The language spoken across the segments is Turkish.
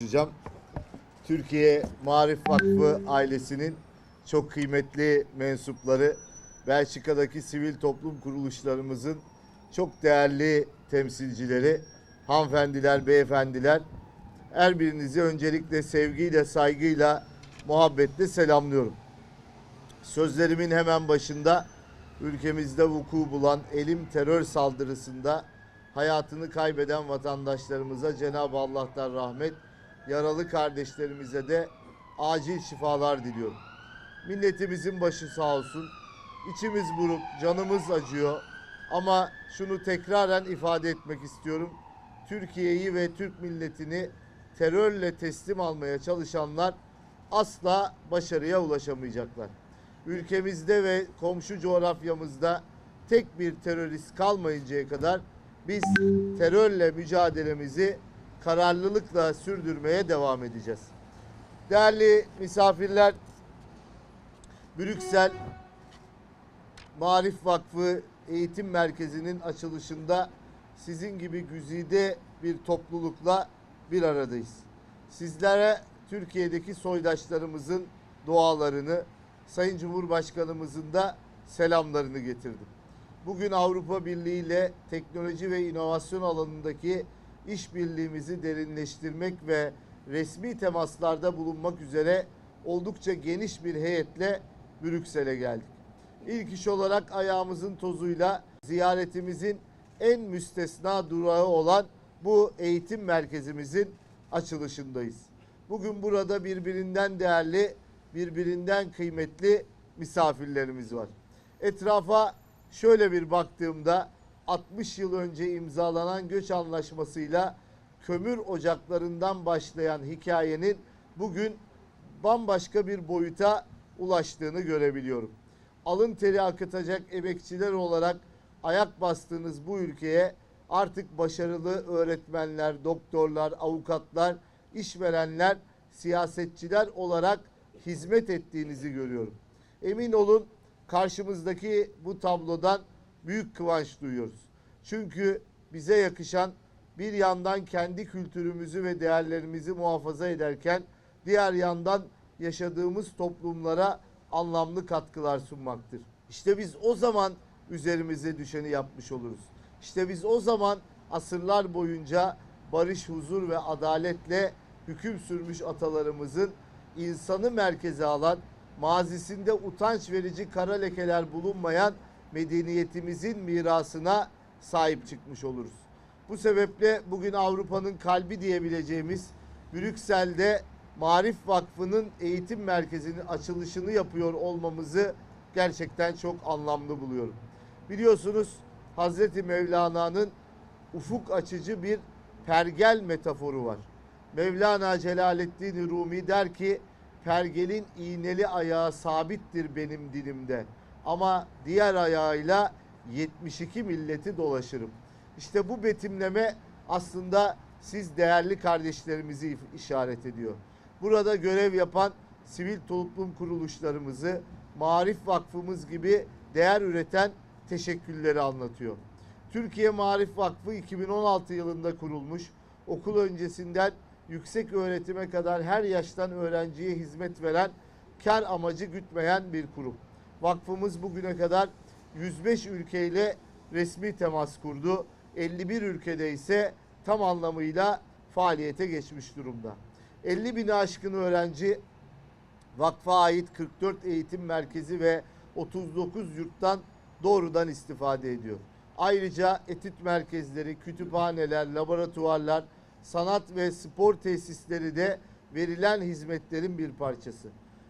konuşacağım. Türkiye Marif Vakfı ailesinin çok kıymetli mensupları, Belçika'daki sivil toplum kuruluşlarımızın çok değerli temsilcileri, hanımefendiler, beyefendiler, her birinizi öncelikle sevgiyle, saygıyla, muhabbetle selamlıyorum. Sözlerimin hemen başında ülkemizde vuku bulan elim terör saldırısında hayatını kaybeden vatandaşlarımıza Cenab-ı Allah'tan rahmet, yaralı kardeşlerimize de acil şifalar diliyorum. Milletimizin başı sağ olsun. İçimiz buruk, canımız acıyor. Ama şunu tekraren ifade etmek istiyorum. Türkiye'yi ve Türk milletini terörle teslim almaya çalışanlar asla başarıya ulaşamayacaklar. Ülkemizde ve komşu coğrafyamızda tek bir terörist kalmayıncaya kadar biz terörle mücadelemizi kararlılıkla sürdürmeye devam edeceğiz. Değerli misafirler, Brüksel Marif Vakfı Eğitim Merkezi'nin açılışında sizin gibi güzide bir toplulukla bir aradayız. Sizlere Türkiye'deki soydaşlarımızın dualarını, Sayın Cumhurbaşkanımızın da selamlarını getirdim. Bugün Avrupa Birliği ile teknoloji ve inovasyon alanındaki işbirliğimizi derinleştirmek ve resmi temaslarda bulunmak üzere oldukça geniş bir heyetle Brüksel'e geldik. İlk iş olarak ayağımızın tozuyla ziyaretimizin en müstesna durağı olan bu eğitim merkezimizin açılışındayız. Bugün burada birbirinden değerli, birbirinden kıymetli misafirlerimiz var. Etrafa şöyle bir baktığımda 60 yıl önce imzalanan göç anlaşmasıyla kömür ocaklarından başlayan hikayenin bugün bambaşka bir boyuta ulaştığını görebiliyorum. Alın teri akıtacak emekçiler olarak ayak bastığınız bu ülkeye artık başarılı öğretmenler, doktorlar, avukatlar, işverenler, siyasetçiler olarak hizmet ettiğinizi görüyorum. Emin olun karşımızdaki bu tablodan büyük kıvanç duyuyoruz. Çünkü bize yakışan bir yandan kendi kültürümüzü ve değerlerimizi muhafaza ederken diğer yandan yaşadığımız toplumlara anlamlı katkılar sunmaktır. İşte biz o zaman üzerimize düşeni yapmış oluruz. İşte biz o zaman asırlar boyunca barış, huzur ve adaletle hüküm sürmüş atalarımızın insanı merkeze alan, mazisinde utanç verici kara lekeler bulunmayan medeniyetimizin mirasına sahip çıkmış oluruz. Bu sebeple bugün Avrupa'nın kalbi diyebileceğimiz Brüksel'de Marif Vakfı'nın eğitim merkezinin açılışını yapıyor olmamızı gerçekten çok anlamlı buluyorum. Biliyorsunuz Hazreti Mevlana'nın ufuk açıcı bir pergel metaforu var. Mevlana Celaleddin Rumi der ki pergelin iğneli ayağı sabittir benim dilimde ama diğer ayağıyla 72 milleti dolaşırım. İşte bu betimleme aslında siz değerli kardeşlerimizi işaret ediyor. Burada görev yapan sivil toplum kuruluşlarımızı, Marif Vakfımız gibi değer üreten teşekkülleri anlatıyor. Türkiye Marif Vakfı 2016 yılında kurulmuş. Okul öncesinden yüksek öğretime kadar her yaştan öğrenciye hizmet veren, kar amacı gütmeyen bir kurum. Vakfımız bugüne kadar 105 ülkeyle resmi temas kurdu. 51 ülkede ise tam anlamıyla faaliyete geçmiş durumda. 50 bini aşkın öğrenci vakfa ait 44 eğitim merkezi ve 39 yurttan doğrudan istifade ediyor. Ayrıca etüt merkezleri, kütüphaneler, laboratuvarlar, sanat ve spor tesisleri de verilen hizmetlerin bir parçası.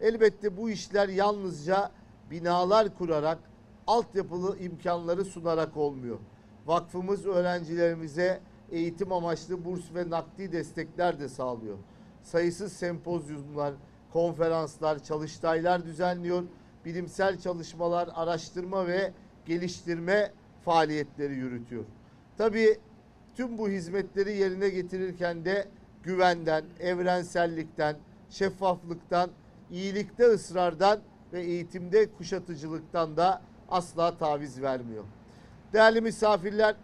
Elbette bu işler yalnızca binalar kurarak, altyapılı imkanları sunarak olmuyor. Vakfımız öğrencilerimize eğitim amaçlı burs ve nakdi destekler de sağlıyor. Sayısız sempozyumlar, konferanslar, çalıştaylar düzenliyor. Bilimsel çalışmalar, araştırma ve geliştirme faaliyetleri yürütüyor. Tabii tüm bu hizmetleri yerine getirirken de güvenden, evrensellikten, şeffaflıktan, iyilikte ısrardan ve eğitimde kuşatıcılıktan da asla taviz vermiyor. Değerli misafirler,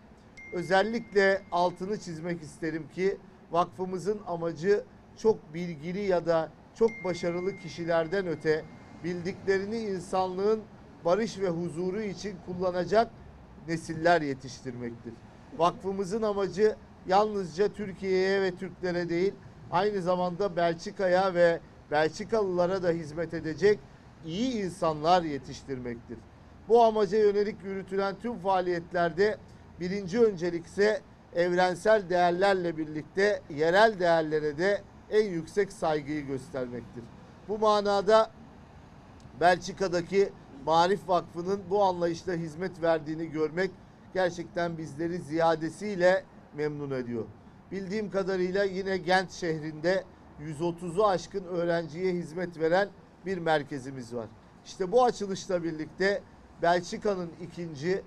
özellikle altını çizmek isterim ki vakfımızın amacı çok bilgili ya da çok başarılı kişilerden öte bildiklerini insanlığın barış ve huzuru için kullanacak nesiller yetiştirmektir. Vakfımızın amacı yalnızca Türkiye'ye ve Türklere değil, aynı zamanda Belçika'ya ve Belçikalılara da hizmet edecek iyi insanlar yetiştirmektir. Bu amaca yönelik yürütülen tüm faaliyetlerde birinci öncelik ise evrensel değerlerle birlikte yerel değerlere de en yüksek saygıyı göstermektir. Bu manada Belçika'daki Marif Vakfı'nın bu anlayışla hizmet verdiğini görmek gerçekten bizleri ziyadesiyle memnun ediyor. Bildiğim kadarıyla yine Gent şehrinde 130'u aşkın öğrenciye hizmet veren bir merkezimiz var. İşte bu açılışla birlikte Belçika'nın ikinci,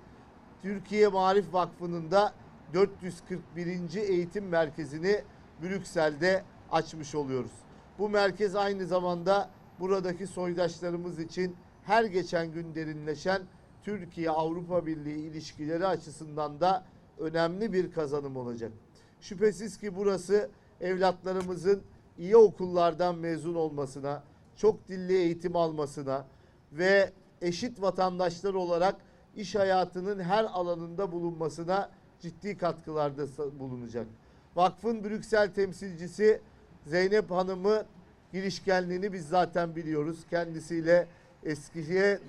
Türkiye Marif Vakfı'nın da 441. eğitim merkezini Brüksel'de açmış oluyoruz. Bu merkez aynı zamanda buradaki soydaşlarımız için her geçen gün derinleşen Türkiye-Avrupa Birliği ilişkileri açısından da önemli bir kazanım olacak. Şüphesiz ki burası evlatlarımızın iyi okullardan mezun olmasına, çok dilli eğitim almasına ve eşit vatandaşlar olarak iş hayatının her alanında bulunmasına ciddi katkılarda bulunacak. Vakfın Brüksel temsilcisi Zeynep Hanım'ı girişkenliğini biz zaten biliyoruz. Kendisiyle eskiye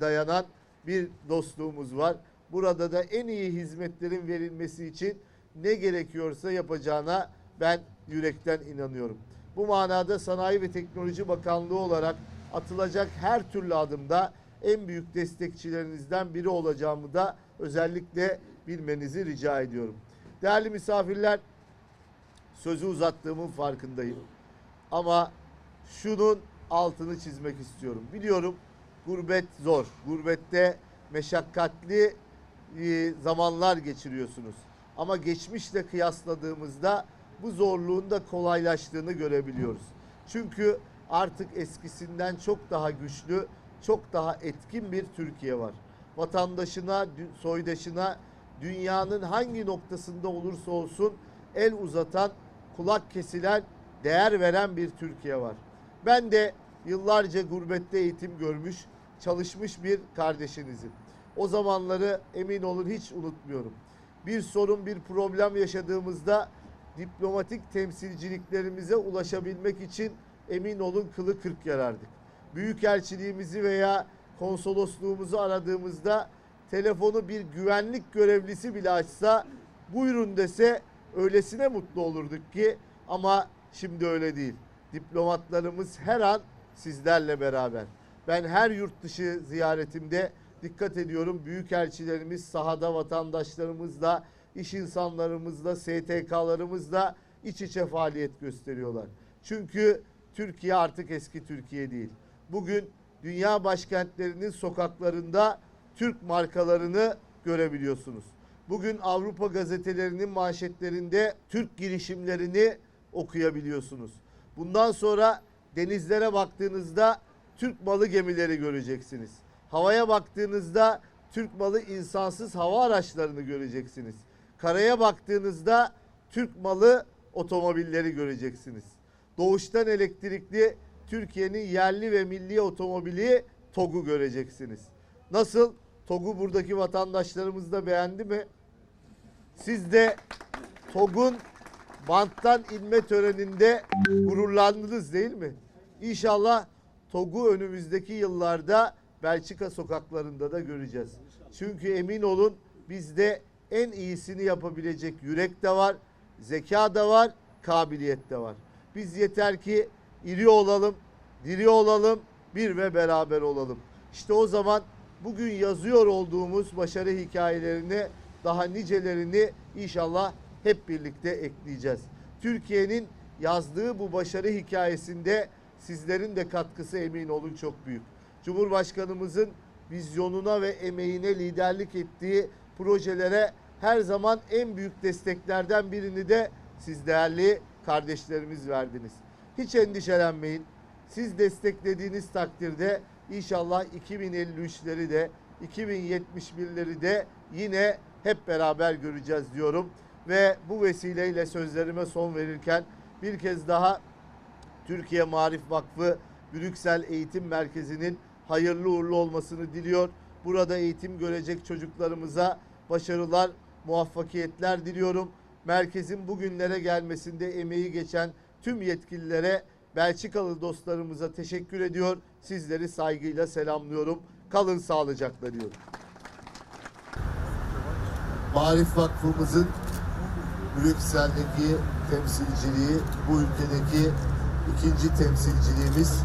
dayanan bir dostluğumuz var. Burada da en iyi hizmetlerin verilmesi için ne gerekiyorsa yapacağına ben yürekten inanıyorum. Bu manada Sanayi ve Teknoloji Bakanlığı olarak atılacak her türlü adımda en büyük destekçilerinizden biri olacağımı da özellikle bilmenizi rica ediyorum. Değerli misafirler, sözü uzattığımın farkındayım. Ama şunun altını çizmek istiyorum. Biliyorum gurbet zor. Gurbette meşakkatli e, zamanlar geçiriyorsunuz. Ama geçmişle kıyasladığımızda bu zorluğun da kolaylaştığını görebiliyoruz. Çünkü artık eskisinden çok daha güçlü, çok daha etkin bir Türkiye var. Vatandaşına, soydaşına dünyanın hangi noktasında olursa olsun el uzatan, kulak kesilen, değer veren bir Türkiye var. Ben de yıllarca gurbette eğitim görmüş, çalışmış bir kardeşinizim. O zamanları emin olun hiç unutmuyorum. Bir sorun, bir problem yaşadığımızda diplomatik temsilciliklerimize ulaşabilmek için emin olun kılı kırk yarardık. Büyükelçiliğimizi veya konsolosluğumuzu aradığımızda telefonu bir güvenlik görevlisi bile açsa buyurun dese öylesine mutlu olurduk ki ama şimdi öyle değil. Diplomatlarımız her an sizlerle beraber. Ben her yurt dışı ziyaretimde dikkat ediyorum. Büyükelçilerimiz sahada vatandaşlarımızla, iş insanlarımızla, STK'larımızla iç içe faaliyet gösteriyorlar. Çünkü Türkiye artık eski Türkiye değil. Bugün dünya başkentlerinin sokaklarında Türk markalarını görebiliyorsunuz. Bugün Avrupa gazetelerinin manşetlerinde Türk girişimlerini okuyabiliyorsunuz. Bundan sonra denizlere baktığınızda Türk malı gemileri göreceksiniz. Havaya baktığınızda Türk malı insansız hava araçlarını göreceksiniz. Karaya baktığınızda Türk malı otomobilleri göreceksiniz. Doğuştan elektrikli Türkiye'nin yerli ve milli otomobili TOG'u göreceksiniz. Nasıl? TOG'u buradaki vatandaşlarımız da beğendi mi? Siz de TOG'un banttan inme töreninde gururlandınız değil mi? İnşallah TOG'u önümüzdeki yıllarda Belçika sokaklarında da göreceğiz. Çünkü emin olun bizde en iyisini yapabilecek yürek de var, zeka da var, kabiliyet de var. Biz yeter ki iri olalım, diri olalım, bir ve beraber olalım. İşte o zaman bugün yazıyor olduğumuz başarı hikayelerini daha nicelerini inşallah hep birlikte ekleyeceğiz. Türkiye'nin yazdığı bu başarı hikayesinde sizlerin de katkısı emin olun çok büyük. Cumhurbaşkanımızın vizyonuna ve emeğine liderlik ettiği projelere her zaman en büyük desteklerden birini de siz değerli kardeşlerimiz verdiniz. Hiç endişelenmeyin. Siz desteklediğiniz takdirde inşallah 2053'leri de 2071'leri de yine hep beraber göreceğiz diyorum. Ve bu vesileyle sözlerime son verirken bir kez daha Türkiye Marif Vakfı Brüksel Eğitim Merkezi'nin hayırlı uğurlu olmasını diliyor. Burada eğitim görecek çocuklarımıza başarılar, muvaffakiyetler diliyorum. Merkezin bugünlere gelmesinde emeği geçen tüm yetkililere, Belçikalı dostlarımıza teşekkür ediyor. Sizleri saygıyla selamlıyorum. Kalın sağlıcakla diyorum. Marif Vakfımızın Brüksel'deki temsilciliği, bu ülkedeki ikinci temsilciliğimiz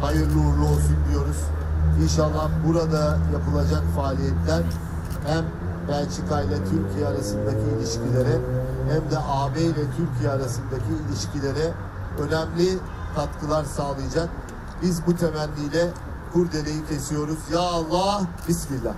hayırlı uğurlu olsun diyoruz. İnşallah burada yapılacak faaliyetler hem Belçika ile Türkiye arasındaki ilişkilere hem de AB ile Türkiye arasındaki ilişkilere önemli katkılar sağlayacak. Biz bu temenniyle kurdeleyi kesiyoruz. Ya Allah, Bismillah.